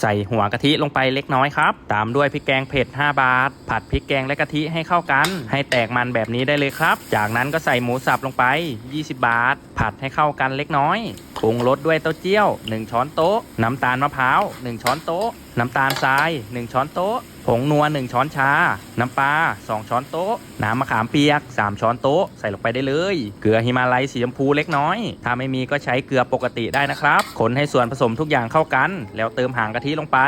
ใส่หัวกะทิลงไปเล็กน้อยครับ ตามด้วยพริกแกงเผ็ด 5 บาท ผัดพริกแกงและกะทิให้เข้ากัน ให้แตกมันแบบนี้ได้เลยครับ จากนั้นก็ใส่หมูสับลงไป 20 บาท ผัดให้เข้ากันเล็กน้อย ปรุงรสด้วยเต้าเจี้ยว 1 ช้อนโต๊ะ น้ำตาลมะพร้าว 1 ช้อนโต๊ะ น้ำตาลทราย 1 ช้อนโต๊ะ ผงนัว 1 ช้อนชา น้ำปลา 2 ช้อนโต๊ะ น้ำมะขามเปียก 3 ช้อนโต๊ะ ใส่ลงไปได้เลย เกลือฮิมาลัยสีชมพูเล็กน้อย ถ้าไม่มีก็ใช้เกลือปกติได้นะครับ คนให้ส่วนผสมทุกอย่างเข้ากัน แล้วเติมหางกะทิลงไป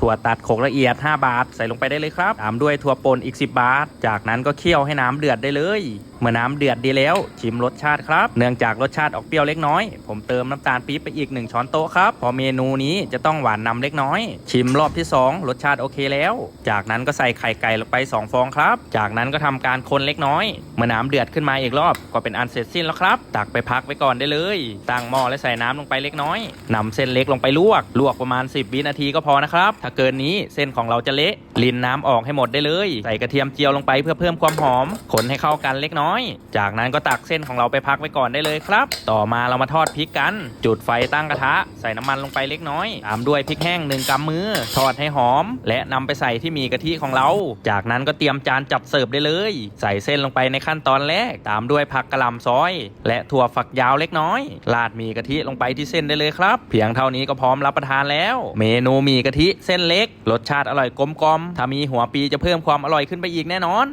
ถั่วตัดโขลกละเอียด 5 บาท ใส่ลงไปได้เลยครับ ตามด้วยถั่วป่นอีก 10 บาท จากนั้นก็เคี่ยวให้น้ำเดือดได้เลย เมื่อน้ำเดือดดีแล้ว ชิมรสชาติครับ เนื่องจากรสชาติออกเปรี้ยวเล็กน้อย ผมเติมน้ำน้ำตาลปี๊บไปอีก 1 ช้อนโต๊ะครับ พอเมนูนี้จะต้องหวานนำเล็กน้อย ชิมรอบที่ 2 รสชาติโอเคแล้ว จากนั้นก็ใส่ไข่ไก่ลงไป 2 ฟองครับ จากนั้นก็ทำการคนเล็กน้อย เมื่อน้ำเดือดขึ้นมาอีกรอบ ก็เป็นอันเสร็จสิ้นแล้วครับ ตักไปพักไว้ก่อนได้เลยตั้งหม้อและใส่น้ำลงไปเล็กน้อยนำเส้นเล็กลงไปลวก ลวกประมาณ 10 วินาทีก็พอนะครับ ถ้าเกินนี้เส้นของเราจะเละลินน้ำออกให้หมดได้เลย ใส่กระเทียมเจียวลงไปเพื่อเพิ่มความหอม คนให้เข้ากันเล็กน้อย จากนั้นก็ตักเส้นของเราไปพักไว้ก่อนได้เลยครับ ต่อมาเรามาทอดพริกกันจุดไฟตั้งกระทะ ใส่น้ำมันลงไปเล็กน้อย ตามด้วยพริกแห้งหนึ่งกำมือ ทอดให้หอม และนำไปใส่ที่มีกะทิของเรา จากนั้นก็เตรียมจานจัดเสิร์ฟได้เลย ใส่เส้นลงไปในขั้นตอนแรก ตามด้วยผักกระหล่ำซอย และถั่วฝักยาวเล็กน้อย ราดมีกะทิลงไปที่เส้นได้เลยครับ เพียงเท่านี้ก็พร้อมรับประทานแล้ว เมนูมีกะทิเส้นเล็ก รสชาติอร่อยกลมกลมถ้ามีหัวปีจะเพิ่มความอร่อยขึ้นไปอีกแน่นอน